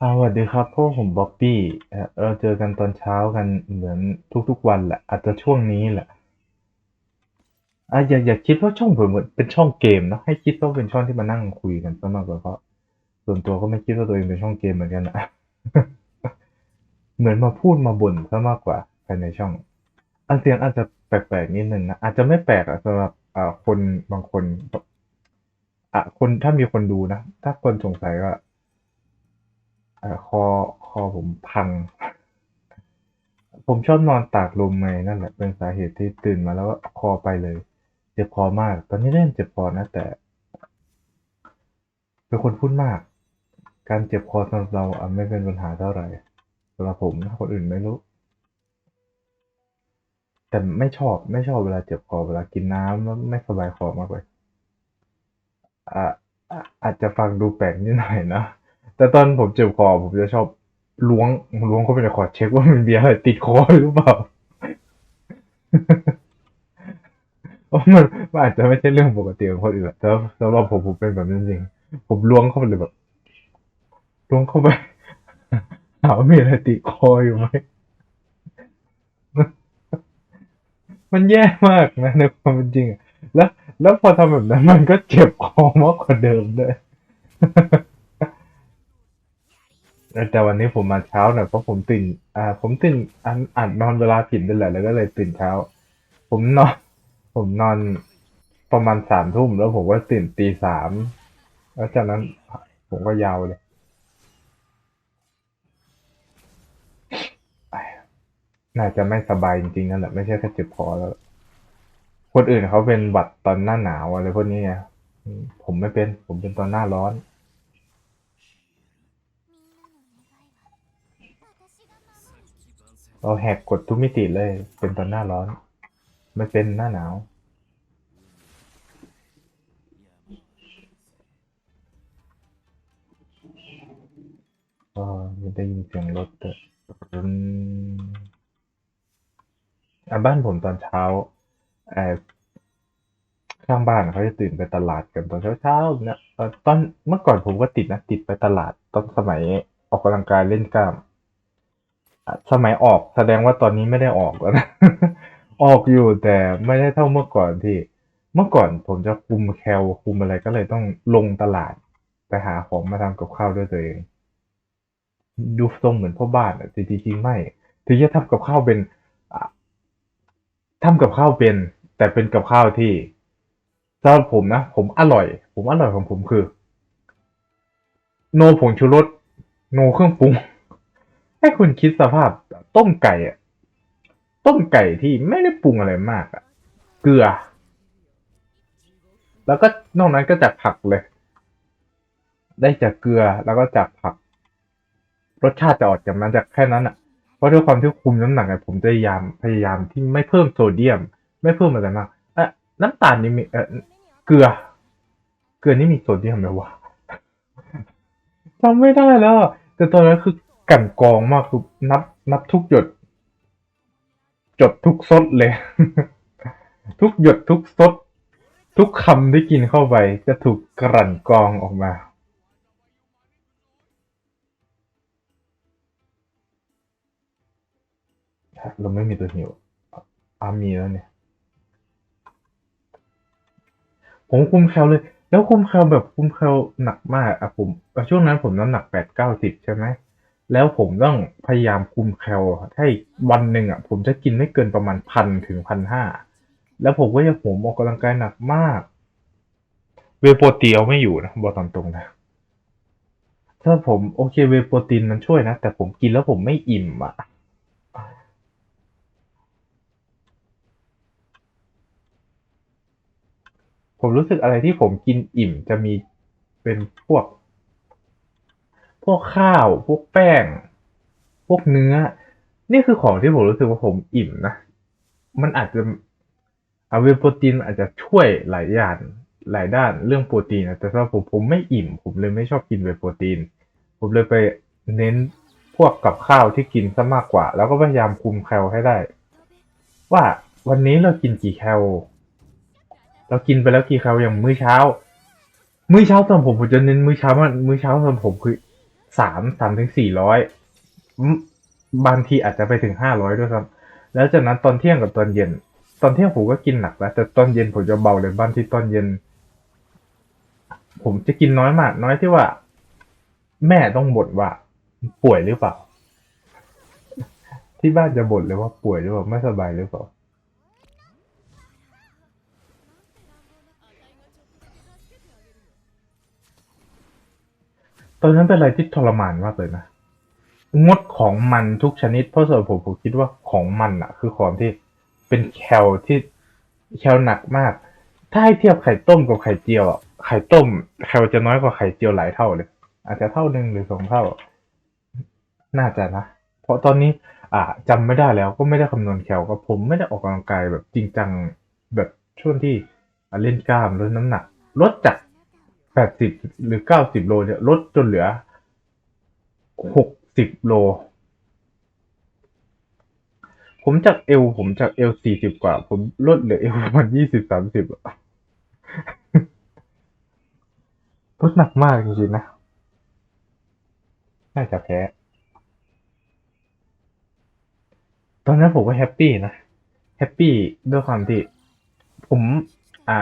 อ่าสวัสดีครับ พวกผมบ๊อบบี้เอ่อเราเจอกันตอนเช้ากันเหมือนทุกๆวันแหละ อาจจะช่วงนี้แหละอะอย่าอย่าคิดว่าช่องผมเหมือนเป็นช่องเกมนะให้คิดว่าเป็นช่องที่มานั่งคุยกันซะมากกว่าเพราะส่วนตัวก็ไม่คิดว่าตัวเองเป็นช่องเกมเหมือนกันนะ เหมือนมาพูดมาบ่นซะมากกว่าภายในช่อง อันเสียงอาจจะแปลกๆนิดนึงนะอาจจะไม่แปลกอะสำหรับอ่าคนบางคน อะคนถ้ามีคนดูนะ ถ้าคนสงสัยก็ คอคอผมพัง ผมชอบนอนตากลมไงนั่นแหละเป็นสาเหตุที่ตื่นมาแล้วก็คอไปเลย เจ็บคอมาก ตอนนี้เริ่มเจ็บคอนะแต่ เป็นคนพูดมาก การเจ็บคอสำหรับเราไม่เป็นปัญหาเท่าไหร่สำหรับผมนะคนอื่นไม่รู้ แต่ไม่ชอบไม่ชอบเวลาเจ็บคอเวลากินน้ำแล้วไม่สบายคอมากเลยอะอะอาจจะฟังดูแปลกนิดหน่อยนะ แต่ตอนผมเจ็บคอผมจะชอบล้วงล้วงเข้าไปในคอเช็คว่ามันมีอะไรติดคอหรือเปล่าเพราะมันมันอาจจะไม่ใช่เรื่องปกติของคนอื่นแต่สำหรับผมผมเป็นแบบนั้นจริงผมล้วงเข้าไปเลยแบบล้วงเข้าไปหาว่ามีอะไรติดคออยู่ไหมมันแย่มากนะในความเป็นจริงแล้ว แล้วพอทำแบบนั้นมันก็เจ็บคอมากกว่าเดิมด้วย แต่วันนี้ผมมาเช้าหน่อยเพราะผมตื่น อ่า ผมตื่นอันอัดนอนเวลาผิดนั่นแหละแล้วก็เลยตื่นเช้า ผมนอน ผมนอนประมาณสามทุ่มแล้วผมก็ตื่นตีสามแล้วจากนั้นผมก็ยาวเลยน่าจะไม่สบายจริงๆนั่นแหละไม่ใช่แค่เจ็บคอแล้ว คนอื่นเขาเป็นหวัดตอนหน้าหนาวอะไรพวกนี้ไงอืมผมไม่เป็น ผมเป็นตอนหน้าร้อน เราแหกกฎทุกมิติเลย เป็นตอนหน้าร้อน ไม่เป็นหน้าหนาว ก็ไม่ได้ยินเสียงรถด้วยอืมอะบ้านผมตอนเช้าเอ่อข้างบ้านเขาจะตื่นไปตลาดกันตอนเช้าๆเนี่ยตอนเมื่อก่อนผมก็ติดนะติดไปตลาดตอนสมัยออกกำลังกายเล่นกล้าม สมัยออกแสดงว่าตอนนี้ไม่ได้ออกแล้วนะ ออกอยู่แต่ไม่ได้เท่าเมื่อก่อนที่ เมื่อก่อนผมจะคุมแคลคุมอะไรก็เลยต้องลงตลาด ไปหาของมาทำกับข้าวด้วยตัวเอง ดูทรงเหมือนพ่อบ้านอะแต่จริงๆไม่ ถึงจะทำกับข้าวเป็นทำกับข้าวเป็น แต่เป็นกับข้าวที่สำหรับผมนะ ผมอร่อย ผมอร่อยของผมคือ โนผงชูรสโนเครื่องปรุง ให้คุณคิดสภาพต้มไก่อะต้มไก่ที่ไม่ได้ปรุงอะไรมากอะเกลือ แล้วก็นอกนั้นก็จากผักเลย ได้จากเกลือแล้วก็จากผัก รสชาติจะออกจากมันจากแค่นั้นอะเพราะด้วยความที่คุมน้ำหนักไงผมจะพยายามพยายามที่ไม่เพิ่มโซเดียม ไม่เพิ่มอะไรมากเอะน้ำตาลนี่มีเออเกลือ เกลือนี่มีโซเดียมไหมวะจำไม่ได้แล้ว แต่ตอนนั้นคือ กลั่นกรองมากคือนับ นับทุกหยด จดทุกซดเลย ทุกหยดทุกซด ทุกคำที่กินเข้าไป จะถูกกลั่นกรองออกมา เราไม่มีตัวหิวอามีแล้วเนี่ย ผมคุมแคลเลย แล้วคุมแคลแบบคุมแคลหนักมากอะผมช่วงนั้นผมน้ำหนักแปดเก้าสิบใช่ไหม แล้วผมต้องพยายามคุมแคลให้วันหนึ่งอะผมจะกินไม่เกินประมาณพันถึงพันห้าแล้วผมก็จะผมออกกำลังกายหนักมาก เวโปรตีนเอาไม่อยู่นะบอกตามตรงนะ ถ้าผมโอเคเวโปรตีนมันช่วยนะ แต่ผมกินแล้วผมไม่อิ่มอะผมรู้สึกอะไรที่ผมกินอิ่มจะมีเป็นพวก พวกข้าว พวกแป้ง พวกเนื้อ นี่คือของที่ผมรู้สึกว่าผมอิ่มนะ มันอาจจะอาเวโปรตีนอาจจะช่วยหลายอย่างหลายด้านเรื่องโปรตีนนะแต่สำหรับผมผมไม่อิ่ม ผมเลยไม่ชอบกินเวโปรตีน ผมเลยไปเน้นพวกกับข้าวที่กินซะมากกว่า แล้วก็พยายามคุมแคลให้ได้ ว่าวันนี้เรากินกี่แคลเรากินไปแล้วกี่แคลอย่างมื้อเช้า มื้อเช้าสำหรับผมผมจะเน้นมื้อเช้ามื้อเช้าสำหรับผมคือ สามสามถึงสี่ร้อยบางทีอาจจะไปถึงห้าร้อยด้วยซ้ำแล้วจากนั้นตอนเที่ยงกับตอนเย็น ตอนเที่ยงผมก็กินหนักแล้วแต่ตอนเย็นผมจะเบาเลยบางที่ตอนเย็น ผมจะกินน้อยมาก น้อยที่ว่า แม่ต้องบ่นว่า ป่วยหรือเปล่า ที่บ้านจะบ่นเลยว่าป่วยหรือเปล่าไม่สบายหรือเปล่า ตอนนั้นเป็นอะไรที่ทรมานมากเลยนะงดของมันทุกชนิด เพราะส่วนผมผมคิดว่าของมันอะคือของที่เป็นแคลที่แคลหนักมาก ถ้าให้เทียบไข่ต้มกับไข่เจียวอะไข่ต้มแคลจะน้อยกว่าไข่เจียวหลายเท่าเลย อาจจะเท่าหนึ่งหรือสองเท่า น่าจะนะ เพราะตอนนี้ อ่าจำไม่ได้แล้วก็ไม่ได้คำนวณแคลก็ผมไม่ได้ออกกำลังกายแบบจริงจังแบบช่วงที่เล่นกล้ามลดน้ำหนักลดจาก แปดสิบหรือเก้าสิบโลเนี่ยลดจนเหลือหกสิบโล ผมจากเอวผมจากเอวสี่สิบกว่า ผมลดเหลือเอวประมาณยี่สิบสามสิบลดหนักมากจริงๆนะ น่าจะแพ้ ตอนนั้นผมก็แฮปปี้นะ แฮปปี้ด้วยความที่ ผม อ่า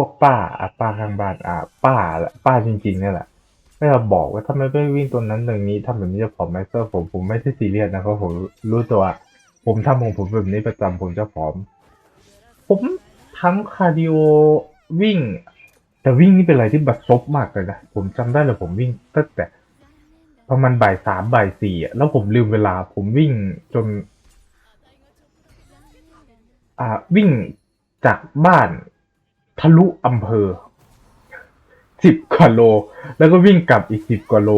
วกป้าอะป้าข้างบ้านอ่าป้าแหละป้าจริงๆเนี่ยแหละก็จะบอกว่าถ้าไม่ไปวิ่งตัวนั้นตรงนี้ทำแบบนี้จะผอมไหมเซอร์ผมผมไม่ใช่ซีเรียสนะเพราะผมรู้ตัว ผมทำของผมแบบนี้ประจำผมจะผอม ผมทั้งคาร์ดิโอวิ่ง แต่วิ่งนี่เป็นอะไรที่บัดซบมากเลยนะผมจำได้เลยผมวิ่งตั้งแต่ประมาณบ่ายสามบ่ายสี่อะแล้วผมลืมเวลา ผมวิ่งจน อ่าวิ่งจากบ้าน ทะลุอำเภอสิบกว่าโล แล้วก็วิ่งกลับอีกสิบกว่าโล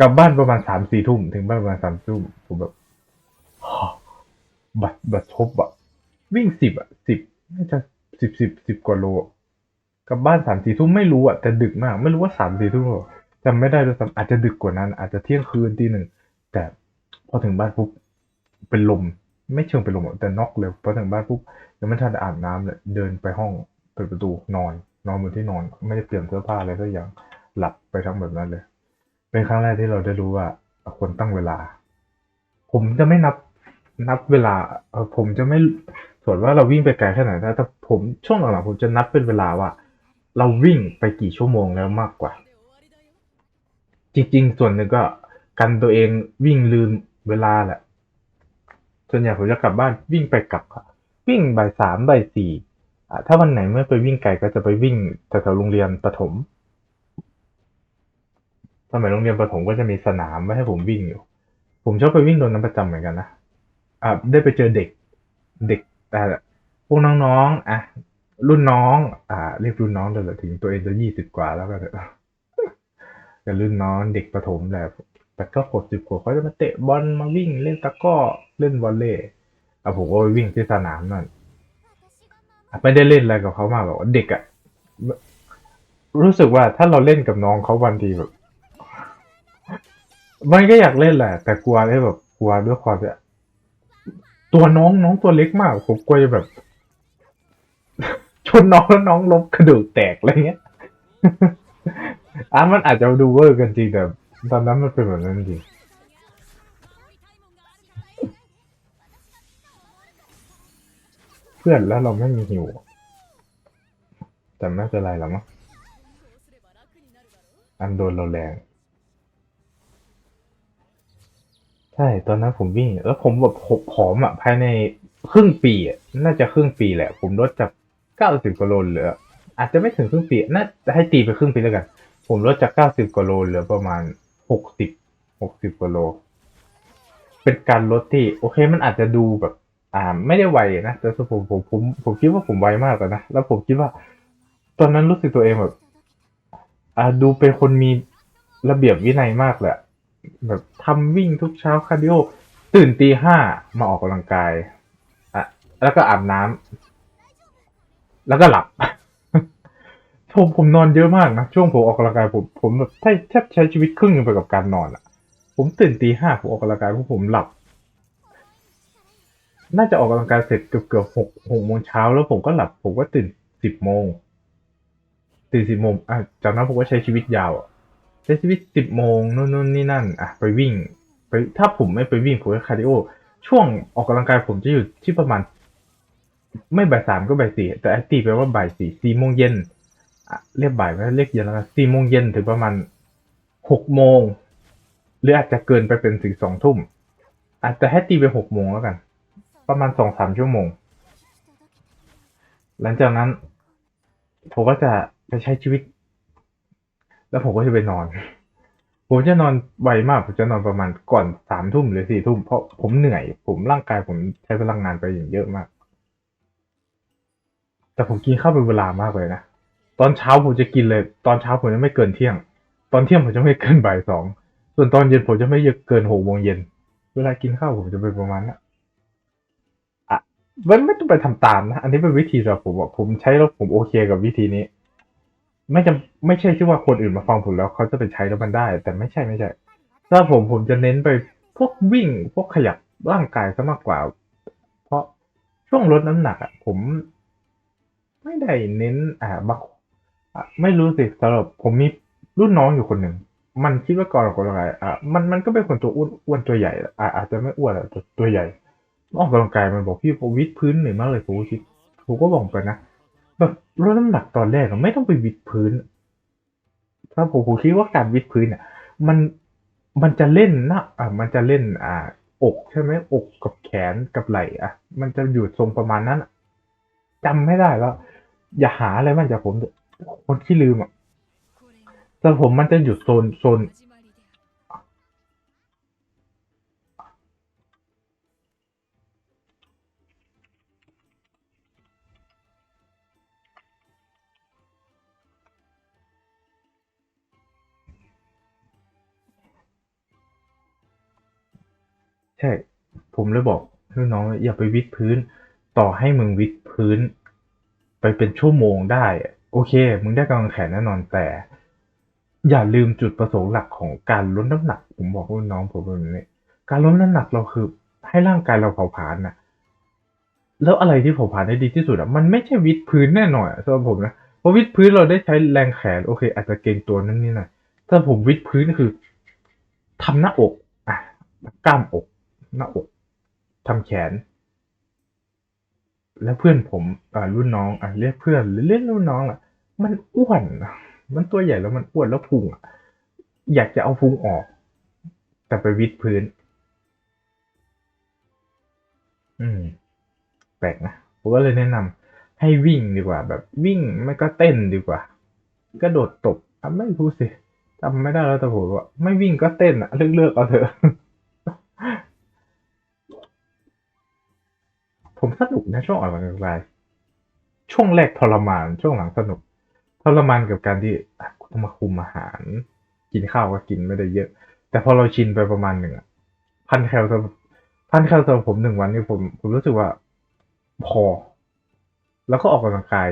กลับบ้านประมาณสามสี่ทุ่มถึงบ้านประมาณสามทุ่มผมแบบบัดบัดทบอะวิ่งสิบอะสิบน่าจะสิบสิบสิบกว่าโลกลับบ้านสามสี่ทุ่มไม่รู้อะแต่ดึกมาก ไม่รู้ว่าสามสี่ทุ่มหรอจำไม่ได้ด้วยซ้ำอาจจะดึกกว่านั้น อาจจะเที่ยงคืนตีหนึ่งแต่พอถึงบ้านปุ๊บเป็นลม ไม่เชิงเป็นลมแต่น็อกเลยพอถึงบ้านปุ๊บยังไม่ทันอาบน้ำเลยเดินไปห้อง เปิดประตูนอน นอนบนที่นอน ไม่ได้เปลี่ยนเสื้อผ้าอะไรสักอย่างหลับไปทั้งแบบนั้นเลย เป็นครั้งแรกที่เราได้รู้ว่าควรตั้งเวลา ผมจะไม่นับนับเวลาผมจะไม่ส่วนว่าเราวิ่งไปไกลแค่ไหนแต่แต่ผมช่วงหลังๆผมจะนับเป็นเวลาว่า เราวิ่งไปกี่ชั่วโมงแล้วมากกว่า จริง ๆ ส่วนหนึ่งก็กันตัวเองวิ่งลืมเวลาแหละส่วนใหญ่ผมจะกลับบ้านวิ่งไปกลับครับวิ่งบ่ายสามบ่ายสี่ ถ้าวันไหนไม่ไปวิ่งไกลก็จะไปวิ่งแถวๆโรงเรียนประถม สมัยโรงเรียนประถมก็จะมีสนามไว้ให้ผมวิ่งอยู่ ผมชอบไปวิ่งตรงนั้นประจำเหมือนกันนะอ่าได้ไปเจอเด็ก เด็กอ่พวกน้องๆอะรุ่นน้อง อ่า เรียกรุ่นน้องเลยเหรอถึงตัวเองจะยี่สิบกว่าแล้วก็เถอะแต่รุ่นน้องเด็กประถมแหละแต่ก็หกสิบขวบเขาจะมาเตะบอลมาวิ่งเล่นตะก้อเล่นวอลเลย์อะผมก็ไปวิ่งที่สนามนั่น ไม่ได้เล่นอะไรกับเขามากหรอกเด็กอะรู้สึกว่าถ้าเราเล่นกับน้องเขาวันทีแบบมันก็อยากเล่นแหละ แต่กลัวเลยแบบกลัวด้วยความที่ตัวน้องน้องตัวเล็กมากผมกลัวจะแบบ ชนน้องแล้วน้องล้มกระดูกแตกอะไรเงี้ยอะมันอาจจะดูเวอร์กันจริงแต่ตอนนั้นมันเป็นแบบนั้นจริง พื่อนแล้วเราไม่มีหิว แต่ไม่เป็นไรหรอกมั้งอันโดนเราแรง ใช่ตอนนั้นผมวิ่ง แล้วผมแบบผอมอะ ภายในครึ่งปีอะน่าจะครึ่งปีแหละ ผมลดจากเก้าสิบกว่าโลเหลือ อาจจะไม่ถึงครึ่งปีน่าจะให้ตีไปครึ่งปีแล้วกัน ผมลดจากเก้าสิบกว่าโลเหลือประมาณหกสิบหกสิบกว่าโล เป็นการลดที่ โอเคมันอาจจะดูแบบ อ่า ไม่ได้ไวนะแต่สำหรับผมผมผมผมคิดว่าผมไวมากเลยนะแล้วผมคิดว่า ตอนนั้นรู้สึกตัวเองแบบ อ่าดูเป็นคนมีระเบียบวินัยมากเลยแบบทำวิ่งทุกเช้าคาร์ดิโอตื่นตีห้ามาออกกำลังกายอะแล้วก็อาบน้ำแล้วก็หลับผมผมนอนเยอะมากนะช่วงผมออกกำลังกายผมผมแบบแทบแทบใช้ชีวิตครึ่งนึงไปกับการนอนอะ ผมตื่นตีห้าผมออกกำลังกายเพราะผมหลับ น่าจะออกกำลังกายเสร็จเกือบเกือบหกหกโมงเช้าแล้วผมก็หลับผมก็ตื่นสิบโมงตื่นสิบโมงอะจากนั้นผมก็ใช้ชีวิตยาวอะใช้ชีวิตสิบโมงนู่นนู่นนี่นั่นอะไปวิ่ง ไปถ้าผมไม่ไปวิ่งผมก็คาร์ดิโอ ช่วงออกกำลังกายผมจะอยู่ที่ประมาณ ไม่บ่ายสามก็บ่ายสี่แต่แอคทีฟแปลว่าบ่ายสี่สี่โมงเย็นเรียกบ่ายไม่เรียกเย็นแล้วสี่โมงเย็นถึงประมาณหกโมงหรืออาจจะเกินไปเป็นถึงสองทุ่มอาจจะให้ตีไปหกโมงแล้วกัน ประมาณสองสามชั่วโมง หลังจากนั้น ผมก็จะไปใช้ชีวิต แล้วผมก็จะไปนอน ผมจะนอนไวมาก ผมจะนอนประมาณก่อนสามทุ่มหรือสี่ทุ่มเพราะผมเหนื่อย ผมร่างกายผมใช้พลังงานไปอย่างเยอะมาก แต่ผมกินข้าวเป็นเวลามากเลยนะ ตอนเช้าผมจะกินเลย ตอนเช้าผมจะไม่เกินเที่ยง ตอนเที่ยงผมจะไม่เกินบ่ายสอง ส่วนตอนเย็นผมจะไม่เกินหกโมงเย็น เวลากินข้าวผมจะเป็นประมาณนั้น มันไม่ต้องไปทำตามนะ อันนี้เป็นวิธีสำหรับผมอะผมใช้แล้วผมโอเคกับวิธีนี้ ไม่จำไม่ใช่ที่ว่าคนอื่นมาฟังผมแล้วเขาจะไปใช้แล้วมันได้ แต่ไม่ใช่ไม่ใช่ถ้าผมผมจะเน้นไปพวกวิ่งพวกขยับร่างกายซะมากกว่า เพราะช่วงลดน้ำหนักอะผม ไม่ได้เน้น อ่าบักไม่รู้สิสำหรับผมมีรุ่นน้องอยู่คนหนึ่งมันคิดว่าก่อนออกกำลังกายอะมันมันก็เป็นคนตัวอ้วนอ้วนตัวใหญ่อะอาจจะไม่อ้วนแต่ตัวใหญ่ ออกกำลังกายมันบอกพี่ผมวิดพื้นเหนื่อยมากเลยผมก็คิดผมก็บอกไปนะแบบลดน้ำหนักตอนแรกไม่ต้องไปวิดพื้น ถ้าผมผมคิดว่าการวิดพื้นอะ มันมันจะเล่นนะอะมันจะเล่นอ่าอกใช่ไหมอกกับแขนกับไหล่อะ มันจะอยู่ทรงประมาณนั้นอะจำไม่ได้แล้ว อย่าหาอะไรมาจากผมคนที่ลืมอะแต่ผมมันจะอยู่โซนโซน ช่ ผมเลยบอกรุ่นน้องอย่าไปวิดพื้น ต่อให้มึงวิดพื้น ไปเป็นชั่วโมงได้ โอเค มึงได้กำลังแขนแน่นอนแต่ อย่าลืมจุดประสงค์หลักของการลดน้ำหนัก ผมบอกรุ่นน้องผมแบบนี้การลดน้ำหนักเราคือให้ร่างกายเราเผาผลาญนะแล้วอะไรที่เผาผลาญได้ดีที่สุดอะมันไม่ใช่วิดพื้นแน่นอนสำหรับผมนะเพราะวิดพื้นเราได้ใช้แรงแขนโอเค อาจจะเกรงตัวนั่นนี่หน่อยถ้าผมวิดพื้นคือทำหน้าอก อะกล้ามอก หน้าอกทำแขน แล้วเพื่อนผมอ่ารุ่นน้องอะเรียกเพื่อนหรือเรียกรุ่นน้องแหละมันอ้วนมันตัวใหญ่แล้วมันอ้วนแล้วพุงอะอยากจะเอาพุงออก แต่ไปวิดพื้น อืม แปลกนะผมก็เลยแนะนำให้วิ่งดีกว่า แบบวิ่งไม่ก็เต้นดีกว่า กระโดดตบอะไม่รู้สิจำไม่ได้แล้วแต่ผมว่าไม่วิ่งก็เต้นอะเลือกเลือกเอาเถอะ ผมสนุกนะช่วงออกกำลังกายช่วงแรกทรมานช่วงหลังสนุกทรมานกับการที่ต้องมาคุมอาหาร กินข้าวก็กินไม่ได้เยอะ แต่พอเราชินไปประมาณหนึ่งอะพันแคลสำหรับพันแคลสำหรับผมหนึ่งวันนี่ผมผมรู้สึกว่าพอ แล้วก็ออกกำลังกาย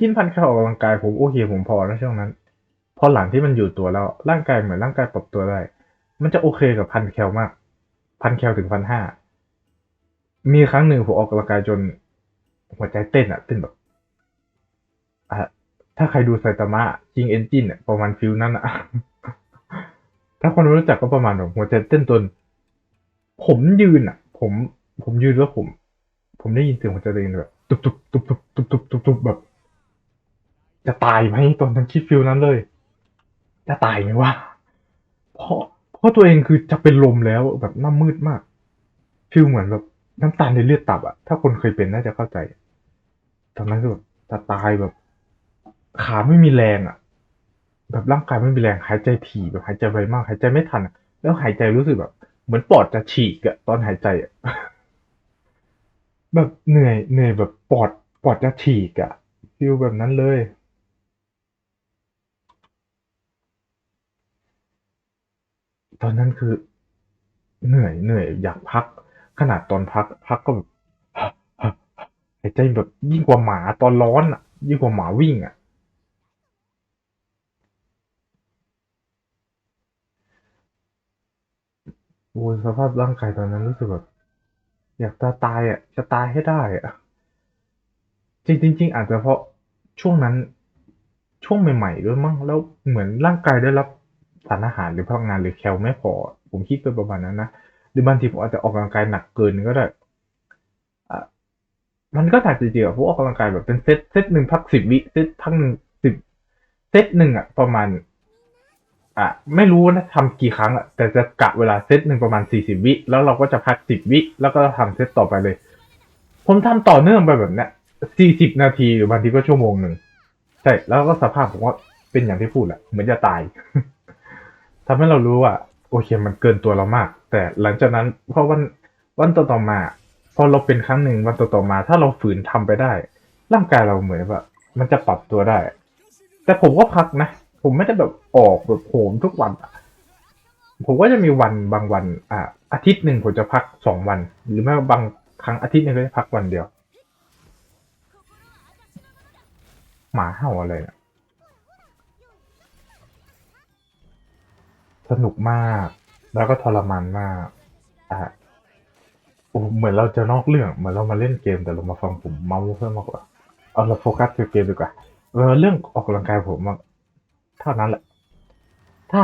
กินพันแคลออกกำลังกายผมโอเคผมพอแล้วช่วงนั้น พอหลังที่มันอยู่ตัวแล้วร่างกายเหมือนร่างกายปรับตัวได้ มันจะโอเคกับพันแคลมากพันแคลถึงพันห้า มีครั้งหนึ่งผมออกกำลังกายจน หัวใจเต้นอะเต้นแบบอะถ้าใครดูไซตามะจิงเอนจินเนี่ยประมาณฟิลนั้นอะถ้าคนรู้จักก็ประมาณแบบหัวใจเต้นจนผมยืนอะผม ผมยืนแล้วผม ผมได้ยินเสียงหัวใจเตัวเองแบบตุบตุบตุบตุบตุบตุบตุบตุบแบบ จะตายไหมตอนนั้นคิดฟิลนั้นเลย จะตายไหมวะเพราะเพราะตัวเองคือจะเป็นลมแล้วแบบหน้ามืดมากฟิลเหมือนแบบ น้ำตาลในเลือดตับอะถ้าคนเคยเป็นน่าจะเข้าใจ ตอนนั้นคือแบบจะตายแบบ ขาไม่มีแรงอะแบบร่างกายไม่มีแรงหายใจถี่แบบหายใจไวมาก หายใจไม่ทัน แล้วหายใจรู้สึกแบบ เหมือนปอดจะฉีกอะตอนหายใจอะแบบเหนื่อยเหนื่อยแบบปอดปอดจะฉีกอะฟิลแบบนั้นเลยตอนนั้นคือ เหนื่อยเหนื่อยอยากพัก ขนาดตอนพัก พักก็แบบหายใจแบบยิ่งกว่าหมาตอนร้อนอะ ยิ่งกว่าหมาวิ่งอะ โอ้ยสภาพร่างกายตอนนั้นรู้สึกแบบอยากจะตายอะ จะตายให้ได้อะ จริงจริงอาจจะเพราะช่วงนั้นช่วงใหม่ๆด้วยมั้งแล้วเหมือนร่างกายได้รับสารอาหารหรือพลังงานหรือแคลไม่พอ ผมคิดไปประมาณนั้นนะ หรือบางทีผมอาจจะออกกำลังกายหนักเกินก็ได้มันก็หนักจริงๆอะผมออกกำลังกายแบบเป็นเซตเซตหนึ่งพักสิบวิเซตพักหนึ่งสิบเซตหนึ่งอะประมาณ อะ ไม่รู้นะทำกี่ครั้งอะแต่จะกะเวลาเซตหนึ่งประมาณสี่สิบวิแล้วเราก็จะพักสิบวิแล้วก็ทำเซตต่อไปเลย ผมทำต่อเนื่องไปแบบเนี้ยสี่สิบนาทีหรือบางทีก็ชั่วโมงหนึ่งใช่แล้วก็สภาพผมว่าเป็นอย่างที่พูดแหละเหมือนจะตายทำให้เรารู้ว่า โอเคมันเกินตัวเรามาก แต่หลังจากนั้นพอวันวันต่อๆมา พอเราเป็นครั้งหนึ่งวันต่อๆมา ถ้าเราฝืนทำไปได้ ร่างกายเราเหมือนว่ามันจะปรับตัวได้ แต่ผมก็พักนะ ผมไม่ได้แบบออกแบบโหมทุกวันอะผมก็จะมีวันบางวันอะอาทิตย์หนึ่งผมจะพักสองวัน หรือไม่บางครั้งอาทิตย์หนึงก็จะพักวันเดียว หมาเห่าอะไรนะ สนุกมาก แล้วก็ทรมานมากอะโอ้เหมือนเราจะนอกเรื่องเหมือนเรามาเล่นเกมแต่เรามาฟังผมเมาเพิ่มมากกว่าเอาเราโฟกัสที่เกมดีกว่าเรื่องออกกำลังกายผมเท่านั้นแหละ ถ้า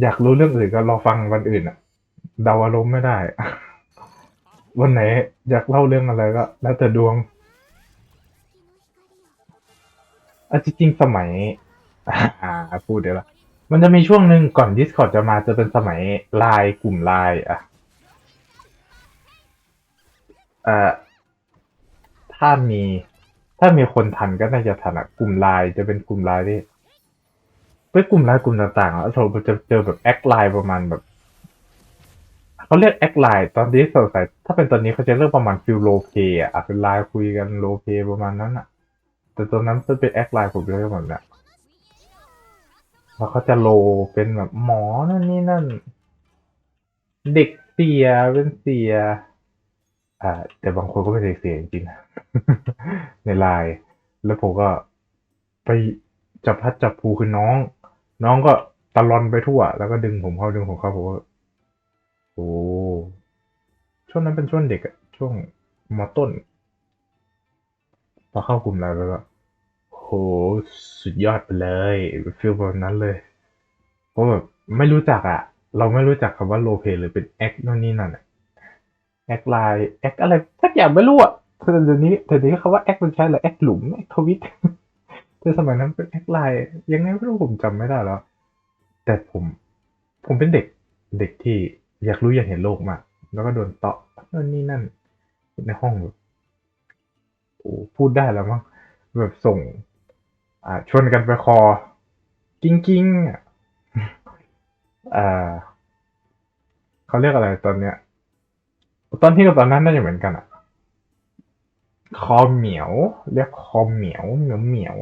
อยากรู้เรื่องอื่นก็รอฟังวันอื่นอะเดาอารมณ์ไม่ได้ วันไหน อยากเล่าเรื่องอะไรก็ แล้วแต่ดวงอจริงๆสมัย อ่า พูดเดี๋ยวละ มันจะมีช่วงหนึ่งก่อน Discord จะมาจะเป็นสมัยไลน์กลุ่มไลน์อะเอ่อถ้ามี ถ้ามีคนทันก็น่าจะทันอะกลุ่มไลน์จะเป็นกลุ่มไลน์ที่เป็นกลุ่มไลน์กลุ่มต่างๆอะเราจะเจอแบบแอคไลน์ประมาณแบบเขาเรียกแอคไลน์ตอนนี้สดใสถ้าเป็นตอนนี้เขาจะเรียกประมาณฟิลโลเพอะอะเป็นไลน์คุยกันโลเพประมาณนั้นอะ แต่ตอนนั้นจะเป็นแอคไลน์ผมเรียกแบบนั้น แล้วเขาจะโลเป็นแบบหมอนั่นนี่นั่น เด็กเสียเป็นเสีย อ่า แต่บางคนก็เป็นเด็กเสียจริงๆในไลน์แล้วผมก็ไปจับพัดจับผูคือน้อง น้องก็ตะลอนไปทั่ว แล้วก็ดึงผมเข้าดึงผมเข้าผมก็โอ้ช่วงนั้นเป็นช่วงเด็กอะช่วงมต้นพอเข้ากลุ่มไลน์แล้วก็ หสุดยอดไปเลยฟีลแบบนั้นเลยเพราะแบบไม่รู้จักอะเราไม่รู้จักคำว่าโลเพหรือเป็นแอคโน่นนี่นั่นแอคไลน์แอคอะไรสักอย่างไม่รู้อะแต่เดี๋ยวนี้เดี๋ยวนี้คำว่าแอคมันใช้หรอแอคหลุมแอคทวิตแต่สมัยนั้นเป็นแอคไลน์ยังไงไม่รู้ผมจำไม่ได้แล้ว แต่ผมผมเป็นเด็กเด็กที่อยากรู้อยากเห็นโลกมากแล้วก็โดนเตาะนั่นนี่นั่น ในห้องแบบโอ้พูดได้แล้วมั้งแบบส่ง อ่าชวนกันไปคอ กิ้งกิ้งอ่าเขาเรียกอะไรตอนเนี้ย ตอนที่กับตอนนั้นน่าจะเหมือนกันอะคอเหมียว เรียกคอเหมียวเหมียวเหมียว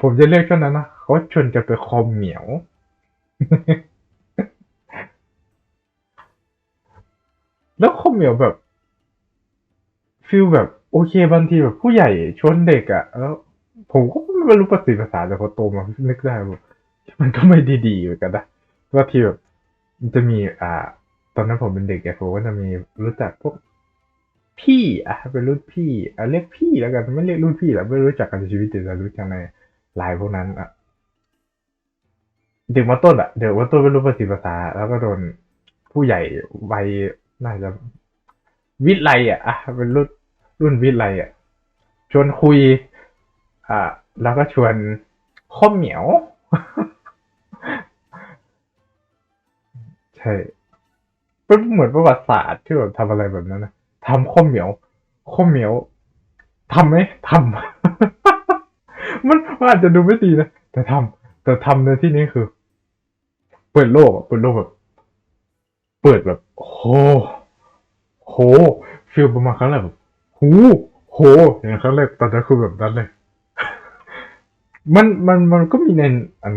ผมจะเรียกช่วงนั้นนะเขาชวนกันไปคอเหมียวแล้วคอเหมียวแบบฟีลแบบ โอเคบางทีแบบผู้ใหญ่ชวนเด็กอะ่ะแล้วผมก็ไม่รู้ภาษาภาษาแต่พอโตมานึกได้ว่ามันก็ไม่ดีๆเหมือนกันนะบางทีแบบมันจะมีอ่า ตอนนั้นผมเป็นเด็กไงผมก็จะมีรู้จักพวกพี่อะเป็นรุ่นพี่อะเรียกพี่แล้วกันไม่เรียกรุ่นพี่แล้วไม่รู้จักกันในชีวิตจริงแต่รู้จักในไลน์พวกนั้นอะเด็กมาต้นอะเด็กมาต้นไม่รู้ภาษาภาษา แล้วก็โดนผู้ใหญ่วัยน่าจะวิทย์ไลอะอะเป็นรุ่น รุ่นวิทย์ไลอะชวนคุย อ่า แล้วก็ชวนข้อเหมียว ใช่เป็นเหมือนประวัติศาสตร์ที่แบบทำอะไรแบบนั้นนะทำข้อเหมียวข้อเหมียวทำไหมทำมันมันอาจจะดูไม่ดีนะแต่ทำแต่ทำในที่นี้คือ เปิดโลกเปิดโลกแบบ เปิดแบบโหโหฟีลประมาณครั้งแรกแบบ หูโหอย่างครั้งแรกตอนนั้นคือแบบนั้นเลย มันมันมันก็มีใน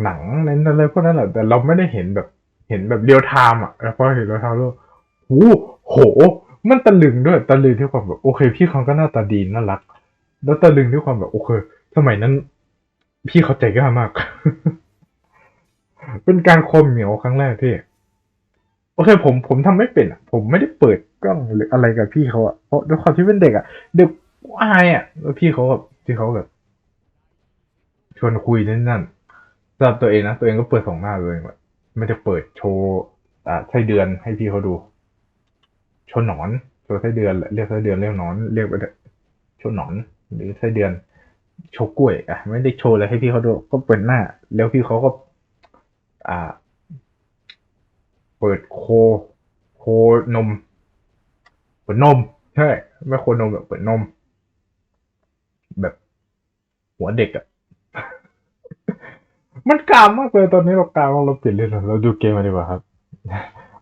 หนังในอะไรพวกนั้นแหละแต่เราไม่ได้เห็นแบบ เห็นแบบเรียลไทม์อะแล้วพอเห็นเรียลไทม์แล้วหูโห มันตะลึงด้วยตะลึงที่ความแบบโอเค พี่เขาก็หน้าตาดีน่ารัก แล้วตะลึงที่ความแบบโอเค สมัยนั้น พี่เขาใจกล้ามาก เป็นการคมเหมียวครั้งแรกที่ โอเคผมผมทำไม่เป็นอะ ผมไม่ได้เปิดกล้องหรืออะไรกับพี่เขาอะเพราะด้วยความที่เป็นเด็กอะเด็กอายอะแล้วพี่เขาแบบที่เขาแบบชวนคุยนั่นนั่นสำหรับตัวเองนะตัวเองก็เปิดสองหน้าเลยแบบไม่ได้เปิดโชว์อ่าไส้เดือนให้พี่เขาดู โชว์หนอนโชว์ไส้เดือนเรียกไส้เดือนเรียกหนอนเรียกไปโชว์หนอน หรือไส้เดือน โชว์กล้วยอะไม่ได้โชว์อะไรให้พี่เขาดูก็เปิดหน้า แล้วพี่เขาก็ อ่า เปิดโค โคนม เปิดนม ใช่ไม่โคนมแบบเปิดนม แบบ หัวเด็กอะมันกามมากเลยตอนนี้เรากามากเราเปลี่ยนเรื่องเราดูเกมมาดีกว่าครับ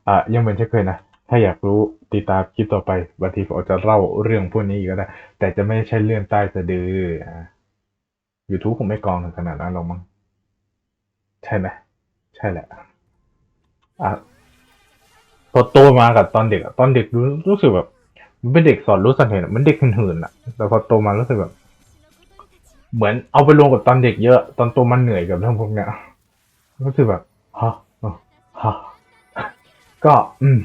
อะยังเหมือนเช่นเคยนะ ถ้าอยากรู้ติดตามคลิปต่อไปบางทีผมจะเล่าเรื่องพวกนี้อีกก็ได้ แต่จะไม่ใช่เรื่องใต้สะดืออะ YouTube ผมไม่กองถึงขนาดนั้นหรอกมั้งใช่ไหมใช่แหละอะ พอโตมากับตอนเด็กอะตอนเด็กรู้รู้สึกแบบ มันเป็นเด็กสอนรู้สันเห็นมันเด็กหื่นๆอะแต่พอโตมารู้สึกแบบ เหมือนเอาไปลงกับตอนเด็กเยอะ ตอนโตมันเหนื่อยกับเรื่องพวกเนี้ยรู้สึกแบบฮะฮะก็ อืม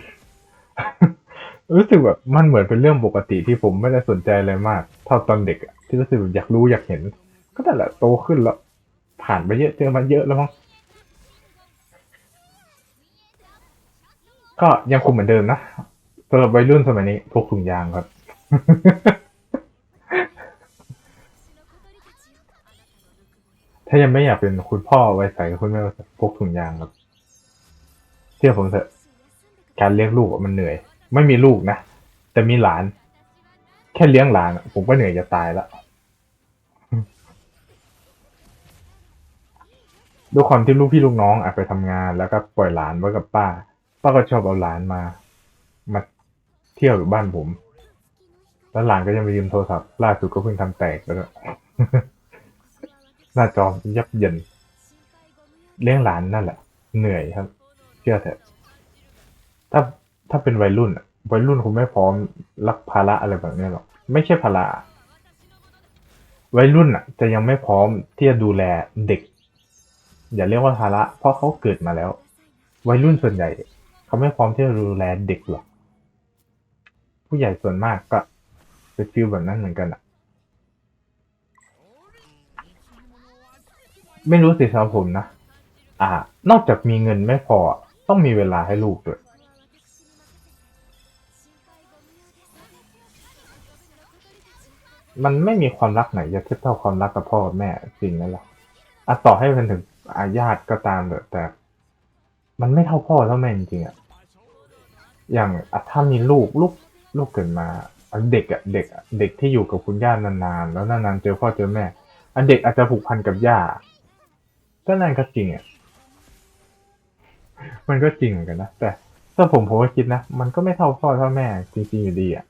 รู้สึกแบบมันเหมือนเป็นเรื่องปกติที่ผมไม่ได้สนใจอะไรมากเท่าตอนเด็กอะที่รู้สึกแบบอยากรู้อยากเห็น ก็แต่ละโตขึ้นแล้ว ผ่านไปเยอะเจอมาเยอะแล้วมั้ง ก็ยังคงเหมือนเดิมนะสำหรับวัยรุ่นสมัยนี้พกถุงยางครับ ถ้ายังไม่อยากเป็นคุณพ่อวัยใสคุณแม่วัยใสพกถุงยางครับเชื่อผมเถอะ การเลี้ยงลูกมันเหนื่อย ไม่มีลูกนะ แต่มีหลาน แค่เลี้ยงหลาน ผมก็เหนื่อยจะตายแล้วด้วยความที่ลูกพี่ลูกน้องอาจไปทำงานแล้วก็ปล่อยหลานไว้กับป้า ป้าก็ชอบเอาหลานมา มาเที่ยวอยู่บ้านผม แล้วหลานก็ยังไปยืมโทรศัพท์ล่าสุดก็เพิ่งทำแตกไปแล้วหน้าจอยับเยินเลี้ยงหลานนั่นแหละ เหนื่อยครับ เชื่อเถอะ ถ้าถ้าเป็นวัยรุ่นอะวัยรุ่นคงไม่พร้อมรับภาระอะไรแบบนี้หรอก ไม่ใช่ภาระวัยรุ่นอะ จะยังไม่พร้อมที่จะดูแลเด็ก อย่าเรียกว่าภาระ เพราะเขาเกิดมาแล้ว วัยรุ่นส่วนใหญ่ เขาไม่พร้อมที่จะดูแลเด็กหรอก ผู้ใหญ่ส่วนมากก็เป็นฟีลแบบนั้นเหมือนกันอะไม่รู้สิสำหรับผมนะ อ่า นอกจากมีเงินไม่พอ ต้องมีเวลาให้ลูกด้วย มันไม่มีความรักไหนจะเทียบเท่าความรักกับพ่อกับแม่จริงนั่นแหละอะต่อให้เป็นถึงอาญาติก็ตามเถอะแต่ มันไม่เท่าพ่อเท่าแม่จริงๆอะ อย่างถ้ามีลูกลูกลูกเกิดมาเด็กอะเด็กอะเด็กที่อยู่กับคุณย่านานๆแล้วนานๆเจอพ่อเจอแม่ อันเด็กอาจจะผูกพันกับย่าก็นั่นก็จริงอะมันก็จริงเหมือนกันนะแต่ถ้าผมผมก็คิดนะมันก็ไม่เท่าพ่อเท่าแม่ จริงๆอยู่ดีอะ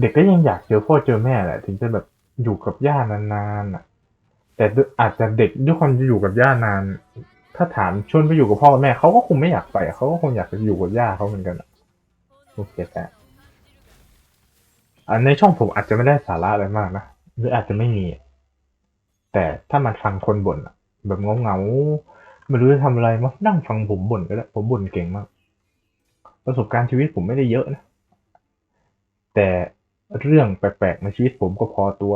เด็กก็ยังอยากเจอพ่อเจอแม่แหละ ถึงจะแบบอยู่กับย่านานๆอะ แต่อาจจะเด็กด้วยความที่อยู่กับย่านาน ถ้าถามชวนไปอยู่กับพ่อกับแม่เขาก็คงไม่อยากไปเขาก็คงอยากจะอยู่กับย่าเขาเหมือนกันอะโอเคแต่อันในช่องผมอาจจะไม่ได้สาระอะไรมากนะหรืออาจจะไม่มี แต่ถ้ามันฟังคนบ่นแบบเงาๆไม่รู้จะทำอะไรมานั่งฟังผมบ่นก็ได้ผมบ่นเก่งมาก ประสบการณ์ชีวิตผมไม่ได้เยอะนะแต่เรื่องแปลกๆในชีวิตผมก็พอตัว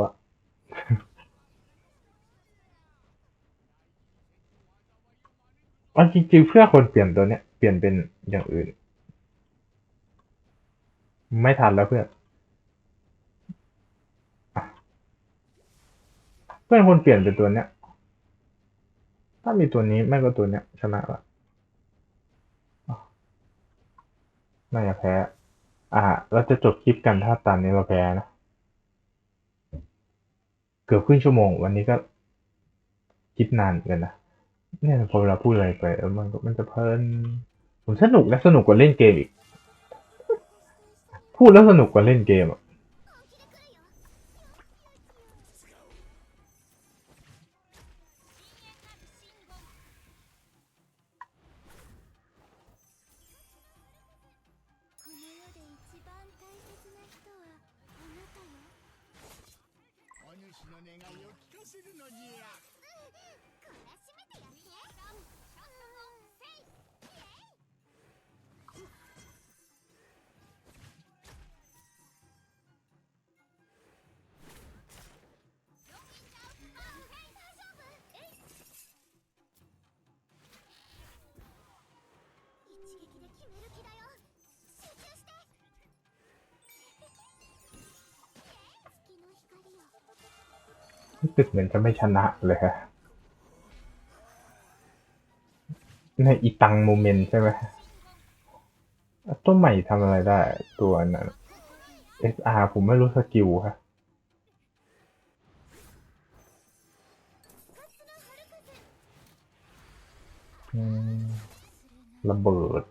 อันจริงๆเพื่อคนเปลี่ยนตัวเนี้ยเปลี่ยนเป็นอย่างอื่น ไม่ทันแล้วเพื่อน เพื่อนคนเปลี่ยนเป็นตัวเนี้ย ถ้ามีตัวนี้ไม่ก็ตัวเนี้ยชนะละอะน่าจะแพ้ อ่าเราจะจบคลิปกันถ้าตอนนี้เราแพ้นะเกือบครึ่งชั่วโมง วันนี้ก็คิดนานกันนะ เนี่ยพอเวลาพูดอะไรไปเออมันก็มันจะเพลินผมสนุกและสนุกกว่าเล่นเกมอีก พูดแล้วสนุกกว่าเล่นเกมอะ สึกเหมือนจะไม่ชนะเลยฮะในอีตังโมเมนต์ใช่ไหมตัวใหม่ทำอะไรได้ตัวนั้น SR ผมไม่รู้สกิลฮะระเบิด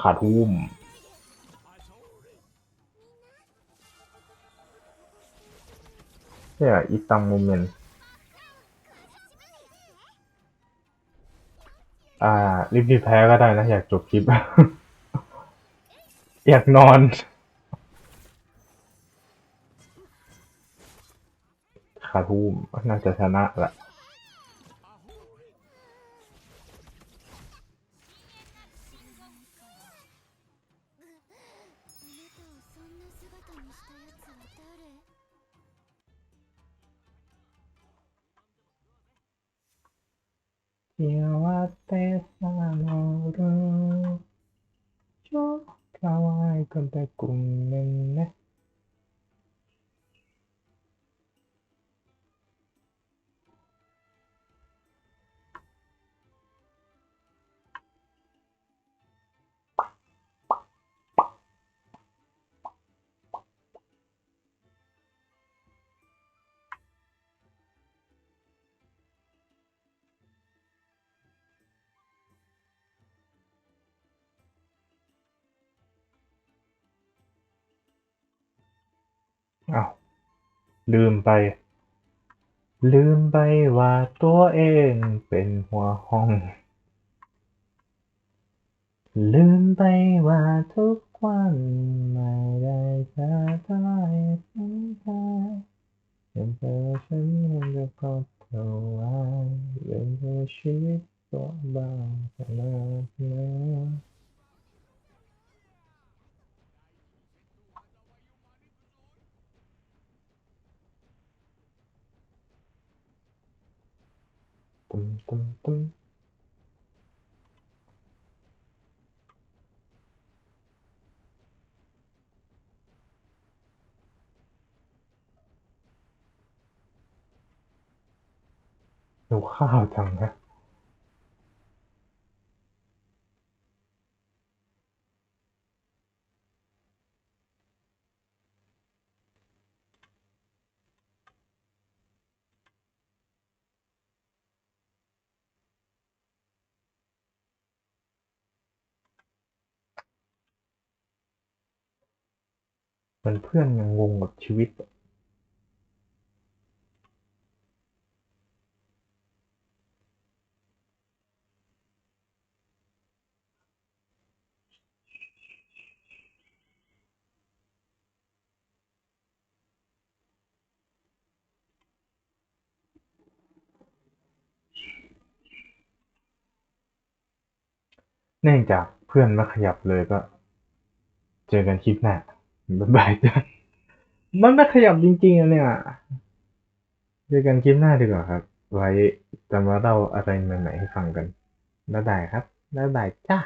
ขาดหุ้ม เนี่ยอีตังโมเมนต์อ่า รีบๆแพ้ก็ได้นะ อยากจบคลิป อยากนอนขาดหุ้มน่าจะชนะละ あなたをそんな姿にしたやつは誰幸せさのるちょっと可愛くてごめんね。 ลืมไป ลืมไปว่าตัวเองเป็นหัวห้อง ลืมไปว่าทุกวันไม่ได้จะได้สัมผัสยังเจอฉันยังจะกอดเธอไว้ลืมเธอชีวิตตัวบ้างขนาดนั้น ตึมตึมตึมหิ มันเพื่อนยังงงกับชีวิตเนื่องจากเพื่อนไม่ขยับเลยก็ เจอกันคลิปหน้า บ๊ายบายจ้ะมันไม่ขยับจริงๆอะเนี่ยเจอกันคลิปหน้าดีกว่าครับ ไว้จะมาเล่าอะไรใหม่ๆให้ฟังกันบ๊ายบายครับบ๊ายบายจ้า